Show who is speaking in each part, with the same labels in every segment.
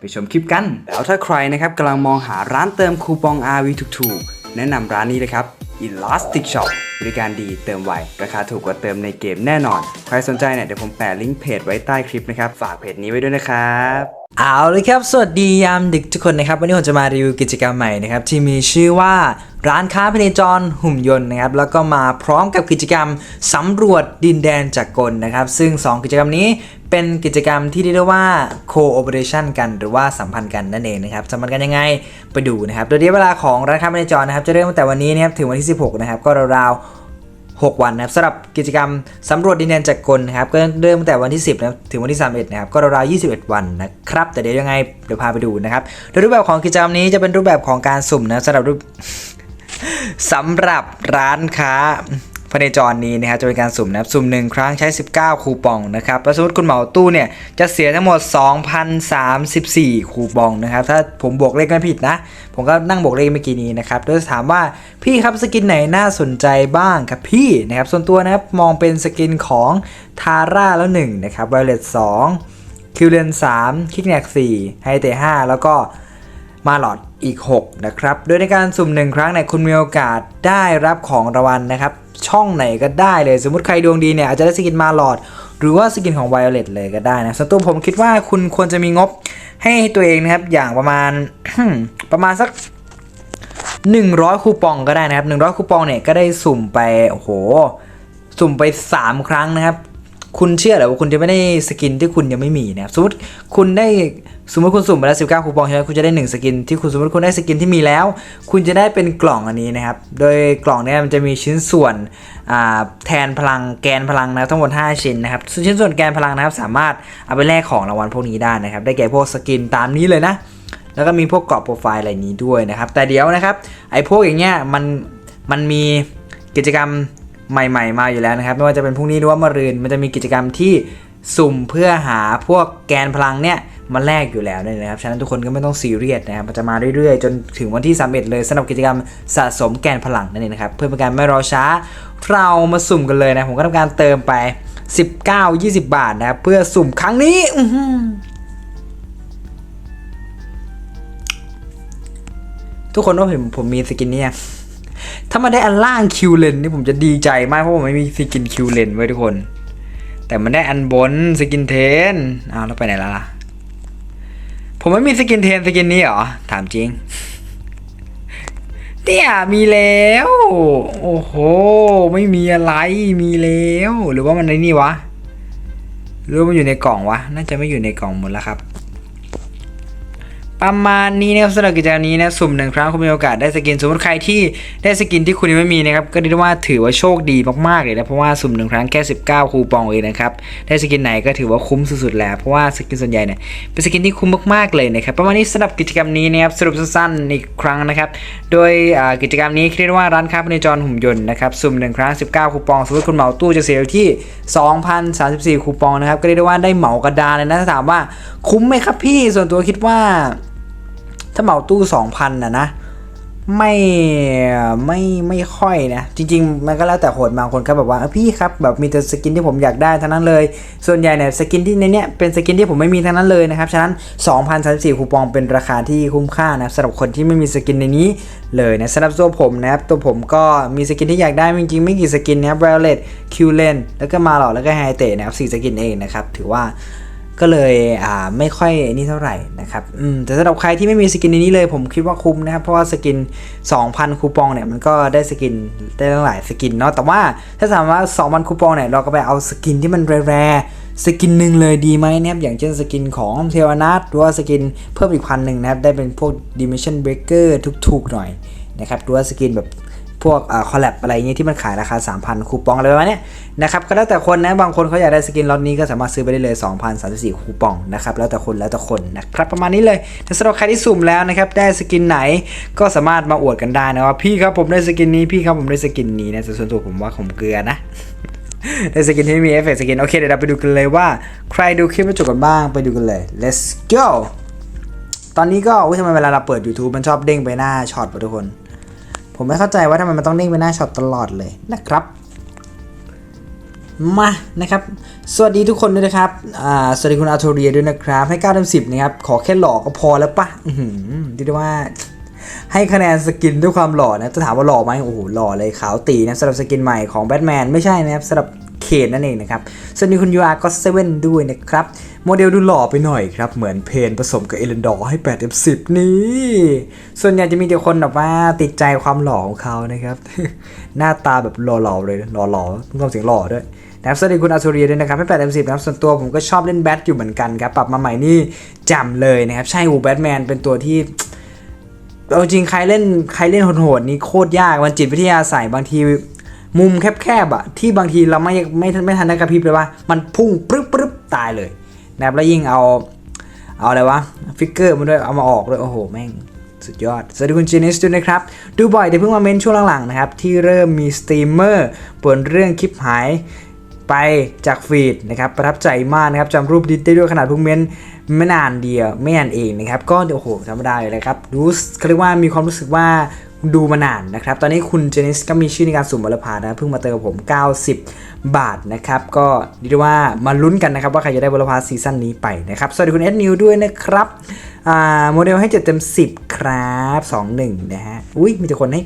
Speaker 1: ไปชมคลิปกัน แล้วถ้าใครนะครับกำลังมองหาร้านเติมคูปอง RV ถูกๆ แนะนำร้านนี้เลยครับ Elastic Shop บริการดีเติมไว ราคาถูกกว่าเติมในเกมแน่นอน ใครสนใจเนี่ยเดี๋ยวผมแปะลิงก์เพจไว้ใต้คลิปนะครับ ฝากเพจนี้ไว้ด้วยนะครับเอาเลยครับ สวัสดียามดึกทุกคนนะครับ วันนี้ผมจะมารีวิวกิจกรรมใหม่นะครับ ที่มีชื่อว่าร้านค้าพเนจรหุ่มยนต์นะครับ แล้วก็มาพร้อมกับกิจกรรมสำรวจดินแดนจากกลนะครับ ซึ่ง 2 กิจกรรมนี้ เป็นกิจกรรมที่เรียกได้ว่า cooperation กันหรือว่าสัมพันธ์กันนั่นเองนะครับสัมพันธ์กันยังไงไปดูนะครับ โดยระยะเวลาของร้านค้าพเนจรนะครับ จะเริ่มตั้งแต่วันนี้นะครับถึงวันที่ 16 นะครับ ก็ราวๆ6วันนะครับสำหรับกิจกรรมสำรวจดินแดนจากกลนะครับก็เริ่มตั้งแต่วันที่ 10นะครับถึงวันที่ 31 นะครับก็ราวๆ21 วันนะครับ แต่เดี๋ยวยังไงเดี๋ยวพาไปดูนะครับโดยรูปแบบของกิจกรรมนี้จะเป็นรูปแบบของการสุ่มนะสำหรับรูปสำหรับร้านค้า พเนจรนี้นะครับจะเป็นการสุ่มนะครับสุ่มหนึ่งครั้งใช้ 19 คูปองนะครับแล้วสมมติคุณเหมาตู้เนี่ยจะเสียทั้งหมด 2,034 คูปองนะครับถ้าผมบวกเลขไม่ผิดนะ ผมก็นั่งบวกเลขเมื่อกี้นี้นะครับโดยจะถามว่าพี่ครับสกินไหนน่าสนใจบ้างครับพี่นะครับส่วนตัวนะครับมองเป็นสกินของทาร่าแล้ว1นะครับไวเลต2คิวเลน3คิกแนก4ไฮเต5แล้วก็ มาหลอดอีก 6 นะครับ โดยในการสุ่มหนึ่งครั้งเนี่ยคุณมีโอกาสได้รับของรางวัลนะครับ ช่องไหนก็ได้เลย สมมติใครดวงดีเนี่ยอาจจะได้สกินมาหลอด หรือว่าสกินของไวโอเลตเลยก็ได้นะส่วนตัวผมคิดว่าคุณควรจะมีงบให้ตัวเองนะครับ อย่างประมาณ ประมาณสัก 100 คูปองก็ได้นะครับ 100 คูปองเนี่ยก็ได้สุ่มไป โอ้โห สุ่มไป 3 ครั้งนะครับ คุณเชื่อเหรอว่าคุณจะไม่ได้สกินที่คุณยังไม่มีนะครับสมมติคุณได้สมมติคุณสุ่มไปแล้ว19คูปองใช่ไหมคุณจะได้1สกินที่คุณสมมติคุณได้สกินที่มีแล้ว คุณจะได้เป็นกล่องอันนี้นะครับ โดยกล่องนี้มันจะมีชิ้นส่วนแทนพลังแกนพลังนะทั้งหมด 5 ชิ้นนะครับส่วนชิ้นส่วนแกนพลังนะครับสามารถเอาไปแลกของรางวัลพวกนี้ได้นะครับ ได้แก่พวกสกินตามนี้เลยนะ แล้วก็มีพวกกรอบโปรไฟล์อะไรนี้ด้วยนะครับ แต่เดี๋ยวนะครับไอ้พวกอย่างเงี้ยมันมันมีกิจกรรม ใหม่ ๆ มาอยู่แล้วนะครับ ไม่ว่าจะเป็นพรุ่งนี้หรือว่ามะรืนมันจะมีกิจกรรมที่สุ่มเพื่อหาพวกแกนพลังเนี่ยมาแลกอยู่แล้วเนี่ยนะครับ ฉะนั้นทุกคนก็ไม่ต้องซีเรียสนะครับ มันจะมาเรื่อยๆ จนถึงวันที่ 31 เลยสำหรับกิจกรรมสะสมแกนพลังนั่นเองนะครับ เพื่อเป็นการไม่รอช้า เรามาสุ่มกันเลยนะ ผมก็ทำการเติมไป 19-20 บาทนะครับ เพื่อสุ่มครั้งนี้ทุกคนว่าผมผมมีสกินเนี่ย ถ้ามาได้อันล่างคิวเลนนี่ผมจะดีใจมากเพราะผมไม่มีสกินคิวเลนไว้ทุกคน แต่มันได้อันบนสกินเทนอ้าวแล้วไปไหนแล้วล่ะ ผมไม่มีสกินเทนสกินนี้เหรอ ถามจริงเนี่ยมีแล้ว โอ้โห ไม่มีอะไรมีแล้ว หรือว่ามันในนี่วะหรือว่ามันอยู่ในกล่องวะ น่าจะไม่อยู่ในกล่องหมดแล้วครับ ประมาณนี้นะครับสำหรับกิจกรรมนี้นะสุ่มหนึ่งครั้งคุณมีโอกาสได้สกินสมมติใครที่ได้สกินที่คุณยังไม่มีนะครับก็เรียกได้ว่าถือว่าโชคดีมากๆเลยนะเพราะว่าสุ่มหนึ่งครั้งแค่ 19 คูปองเองนะครับได้สกินไหนก็ถือว่าคุ้มสุดๆแล้วเพราะว่าสกินส่วนใหญ่เนี่ยเป็นสกินที่คุ้มมากๆเลยนะครับประมาณนี้สำหรับกิจกรรมนี้นะครับสรุปสั้นๆอีกครั้งนะครับโดยกิจกรรมนี้เรียกได้ว่าร้านค้าพเนจรหุ่มยนต์นะครับสุ่มหนึ่งครั้ง 19 คูปองสมมติคุณเหมาตู้จะเสียที่ 2,034 คูปองนะครับก็เรียกได้ว่าได้เหมากระดานเลยนะถามว่าคุ้มไหมครับพี่ส่วนตัวคิดว่า ถ้าเหมาตู้ 2,000นะนะไม่ไม่ไม่ค่อยนะ จริง ๆ มันก็แล้วแต่คนบางคนก็แบบว่าพี่ครับแบบมีแต่สกินที่ผมอยากได้ทั้งนั้นเลย ส่วนใหญ่เนี่ยสกินที่ในเนี้ยเป็นสกินที่ผมไม่มีทั้งนั้นเลยนะครับ ฉะนั้น 2,034คูปองเป็นราคาที่คุ้มค่านะสำหรับคนที่ไม่มีสกินในนี้เลยนะสำหรับตัวผมนะครับตัวผมก็มีสกินที่อยากได้จริงๆ ไม่กี่สกินนะครับ Violet q l e n แล้วก็มาหลอดแล้วก็ไฮเตะนะครับสี่สกินเองนะครับถือว่า ก็เลยอ่าไม่ค่อยนี่เท่าไหร่นะครับอืมแต่สำหรับใครที่ไม่มีสกินในนี้เลยผมคิดว่าคุ้มนะครับ เพราะว่าสกิน 2,000 คูปองเนี่ยมันก็ได้สกินได้ตั้งหลายสกินเนาะแต่ว่าถ้าถามว่า 2,000 คูปองเนี่ยเราก็ไปเอาสกินที่มันแรร์ๆสกินหนึ่งเลยดีไหมนะครับอย่างเช่นสกินของเทวนาทหรือว่าสกินเพิ่มอีกพันหนึ่งนะครับได้เป็นพวก Dimension Breaker ทุกๆหน่อยนะครับหรือว่าสกินแบบ พวกคอลแลบอะไรเงี้ยที่มันขายราคา 3,000 คูปองอะไรประมาณเนี้ยนะครับก็แล้วแต่คนนะบางคนเขาอยากได้สกินล็อตนี้ก็สามารถซื้อไปได้เลย 2,034 คูปองนะครับแล้วแต่คนแล้วแต่คนนะครับประมาณนี้เลยแต่สำหรับใครที่สุ่มแล้วนะครับได้สกินไหนก็สามารถมาอวดกันได้นะว่าพี่ครับผมได้สกินนี้พี่ครับผมได้สกินนี้นะส่วนตัวผมว่าผมเกลือนะในสกินที่มีเอฟเฟกต์สกินโอเคเดี๋ยวเราไปดูกันเลยว่า ใครดูคลิปมาจบกันบ้างไปดูกันเลย let's go ตอนนี้ก็อุ้ยทำไมเวลาเราเปิด YouTube มันชอบเด้งไปหน้าช็อตวะทุกคน ผมไม่เข้าใจว่าทำไมมันต้องเด้งไปหน้าช็อตตลอดเลยนะครับ มานะครับ สวัสดีทุกคนด้วยนะครับสวัสดีคุณอาโทเรียด้วยนะครับ ให้9เต็ม10นะครับ ขอแค่หล่อก็พอแล้วปะดีด้ว่าให้คะแนนสกินด้วยความหล่อนะจะถามว่าหล่อไหมโอ้โหหล่อเลยขาวตีนะสำหรับสกินใหม่ของแบทแมนไม่ใช่นะครับสำหรับเคนนั่นเองนะครับสวัสดีคุณยูอาร์ก็เซเว่นด้วยนะครับ โมเดลดูหล่อไปหน่อยครับ เหมือนเพนผสมกับเอเลนดอร์ให้8เต็ม10 นี่ ส่วนใหญ่จะมีแต่คนแบบว่าติดใจความหล่อของเขานะครับ หน้าตาแบบหล่อๆเลยหล่อๆต้องทำเสียงหล่อด้วยนะครับสวัสดีคุณอาซูเรียด้วยนะครับให้8เต็ม10นะครับส่วนตัวผมก็ชอบเล่นแบทอยู่เหมือนกันครับ ปรับมาใหม่นี่จำเลยนะครับ ใช่อ้แบทแมนเป็นตัวที่เอาจริงใครเล่นใครเล่นโหดๆนี่โคตรยากมันจิตวิทยาใส่บางทีมุมแคบๆอะที่บางทีเราไม่ไม่ไม่ทันได้กระพริบเลยว่า มันพุ่งปรึ๊บปรึ๊บตายเลย นะครับแล้วยิ่งเอาเอาอะไรวะฟิกเกอร์มาด้วยเอามาออกด้วยโอ้โหแม่งสุดยอด สวัสดีคุณเจนิสด้วยนะครับ ดูบ่อยแต่เพิ่งมาเม้นช่วงหลังๆนะครับ ที่เริ่มมีสตรีมเมอร์เปิดเรื่องคลิปหายไปจากฟีดนะครับประทับใจมากนะครับจำรูปดิสได้ด้วยขนาดเพิ่งเม้นไม่นานเดียวไม่นานเองนะครับก็โอ้โหธรรมดาเลยครับรู้เขาเรียกว่ามีความรู้สึกว่า ดูมานานนะครับ ตอนนี้คุณเจนิสก็มีชื่อในการสุ่มบอลพานะเพิ่งมาเติมกับผม 90 บาทนะครับ ก็เรียกว่ามาลุ้นกันนะครับ ว่าใครจะได้บอลพาซีซั่นนี้ไปนะครับ สวัสดีคุณเอสนิวด้วยนะครับโมเดลให้7เต็ม 10 ครับ 21 นะฮะ อุ้ยมีแต่คนให้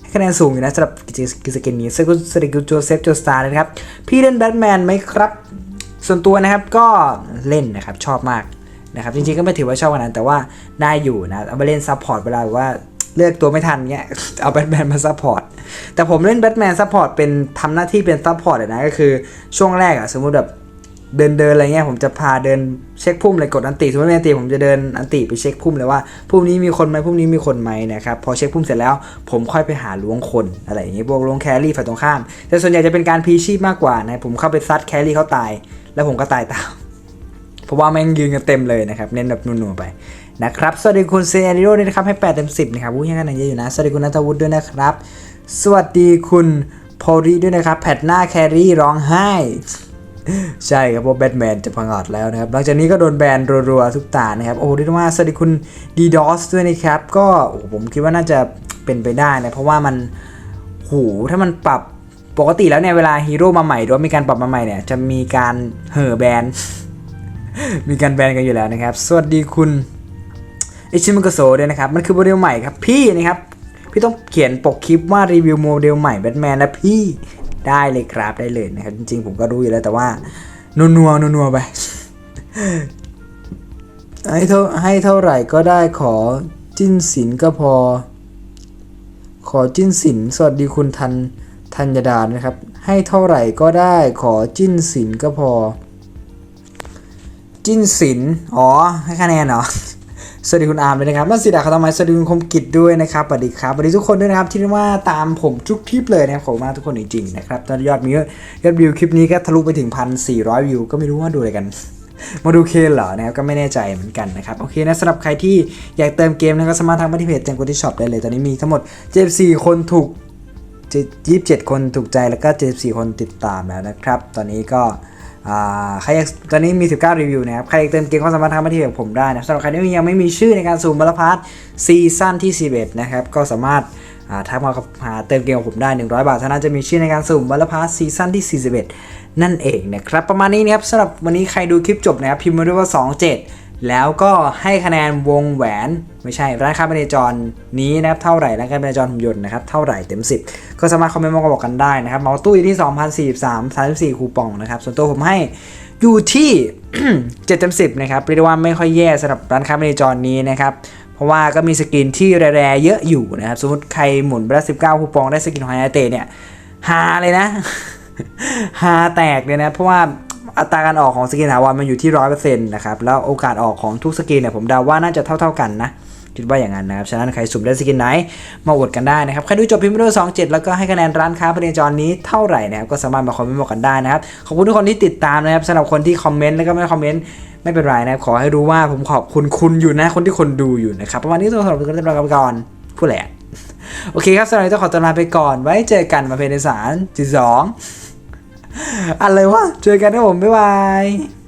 Speaker 1: ให้คะแนนสูงอยู่นะสำหรับกิจกรรมนี้สกุสติกุลโจเซฟโจสตาร์นะครับ พี่เล่นแบทแมนไหมครับ ส่วนตัวนะครับก็เล่นนะครับชอบมากนะครับจริงๆก็ไม่ถือว่าชอบขนาดนั้นแต่ว่าได้อยู่นะเอาไปเล่นซัพพอร์ตเวลาว่า เลือกตัวไม่ทันเงี้ย เอาแบทแมนมาซัพพอร์ต แต่ผมเล่นแบทแมนซัพพอร์ตเป็นทำหน้าที่เป็นซัพพอร์ตเลยนะ ก็คือช่วงแรกอะสมมุติแบบเดินเดินอะไรเงี้ยผมจะพาเดินเช็คพุ่มเลยกดอันติสมมติมีอันติผมจะเดินอันติไปเช็คพุ่มเลยว่าพุ่มนี้มีคนไหมพุ่มนี้มีคนไหมนะครับพอเช็คพุ่มเสร็จแล้ว ผมค่อยไปหาล้วงคนอะไรอย่างเงี้ยพวกล้วงแครี่ฝ่ายตรงข้าม แต่ส่วนใหญ่จะเป็นการพีชีพมากกว่านะผมเข้าไปซัดแครี่เขาตาย แล้วผมก็ตายตามเพราะว่าแม่งยืนกันเต็มเลยนะครับเน้นแบบนัวๆไป นะครับ สวัสดีคุณเซนริโอด้วยนะครับ ให้ 8 เต็ม 10 นะครับวุ้ยังกันเยอะอยู่นะ สวัสดีคุณนัทวุฒิด้วยนะครับ สวัสดีคุณโพลีด้วยนะครับ แพทหน้าแครี่ร้องไห้ ใช่ครับเพราะแบทแมนจะพังอาจแล้วนะครับ หลังจากนี้ก็โดนแบนรัวๆทุกตานะครับ โอ้เรียกว่าสวัสดีคุณดีดอสด้วยนะครับ ก็โอ้ผมคิดว่าน่าจะเป็นไปได้นะ เพราะว่ามันหูถ้ามันปรับปกติแล้วเนี่ยเวลาฮีโร่มาใหม่หรือว่ามีการปรับมาใหม่เนี่ยจะมีการเห่อแบน มีการแบนกันอยู่แล้วนะครับ สวัสดีคุณ อิชิมกโซด้วยนะครับ มันคือโมเดลใหม่ครับพี่นะครับ พี่ต้องเขียนปกคลิปว่ารีวิวโมเดลใหม่แบทแมนนะพี่ได้เลยครับได้เลยนะครับ จริงๆ ผมก็รู้อยู่แล้วแต่ว่านัวนัวนัวนัวไปให้เท่าให้เท่าไหร่ก็ได้ขอจิ้นสินก็พอ ขอจิ้นสินสวัสดีคุณทันธัญดานะครับ ให้เท่าไหร่ก็ได้ขอจิ้นสินก็พอ จิ้นสินอ๋อ ให้คะแนนเหรอ สวัสดีคุณอาร์มด้วยนะครับมาสิดาคาตาไมสวัสดีคุณคมกิจด้วยนะครับสวัสดีครับสวัสดีทุกคนด้วยนะครับที่เรียกว่าตามผมทุกคลิปเลยนะครับขอบคุณมากทุกคนจริงๆนะครับตอนยอดมีเยอะยอดวิวคลิปนี้ก็ทะลุไปถึงพันสี่ร้อยวิว ก็ไม่รู้ว่าดูอะไรกัน มาดูเคนเหรอนะครับก็ไม่แน่ใจเหมือนกันนะครับโอเคนะสำหรับใครที่อยากเติมเกมนะก็สามารถทางมาที่เพจแจงกุฏิช็อปได้เลยตอนนี้มีทั้งหมด74คนถูก27คนถูกใจแล้วก็74คนติดตามแล้วนะครับ ตอนนี้ก็ ใครตอนนี้มี 19 รีวิวนะครับ ใครเติมเกมก็สามารถทางมาที่เพจผมได้นะสำหรับใครที่ยังไม่มีชื่อในการสุ่มบรรพัดซีซั่นที่ 11 นะครับ ก็สามารถาทักมาหาเติมเกมของผมได้ 100 บาทเท่านั้นจะมีชื่อในการสุ่มบรรพัดซีซั่นที่ 41 นั่นเองนะครับ ประมาณนี้นะครับสำหรับวันนี้ใครดูคลิปจบนะครับพิมพ์มาด้วยว่า 27 แล้วก็ให้คะแนนวงแหวนไม่ใช่ร้านค้าบันจรนี้นะครับเท่าไหร่ร้านค้าบันจรหุ่นยนต์นะครับเท่าไหร่เต็ม 10 ก็สามารถคอมเมนต์มาบอกกันได้นะครับเมาตู้อยู่ที่ 2,043 34 คูปองนะครับส่วนตัวผมให้อยู่ที่7เต็ม10นะครับเรียกว่าไม่ค่อยแย่สำหรับร้านค้าบันจรนี้นะครับเพราะว่าก็มีสกินที่แร่ๆเยอะอยู่นะครับสมมติใครหมุนไปแล้19 คูปองได้สกินไฮไอเตเนี่ยฮาเลยนะฮาแตกเลยนะเพราะว่า อัตราการออกของสกินถาวรมันอยู่ที่ร้อยเปอร์เซ็นต์นะครับแล้วโอกาสออกของทุกสกินเนี่ยผมเดาว่าน่าจะเท่า ๆกันนะคิดว่าอย่างนั้นนะครับ ฉะนั้นใครสุ่มได้สกินไหน มาอวดกันได้นะครับ ใครดูจบพิมพ์วิดีโอ27 แล้วก็ให้คะแนนร้านค้าพเนจรนี้เท่าไหร่นะครับ ก็สามารถมาคอมเมนต์บอกกันได้นะครับ ขอบคุณทุกคนที่ติดตามนะครับสำหรับคนที่คอมเมนต์แล้วก็ไม่คอมเมนต์ไม่เป็นไรนะครับ ขอให้รู้ว่าผมขอบคุณคุณอยู่นะ คนที่คนดูอยู่นะครับ ประมาณนี้ตัวสำหรับกันเรียบร้อยกันก่อนผู้แหละ โอเคครับสำหรับนี้ต้องขอตัวลาไปก่อน ไว้เจอกันมาเพลในสารจีสอง อะไรวะเจอกันนะผมบ๊ายบาย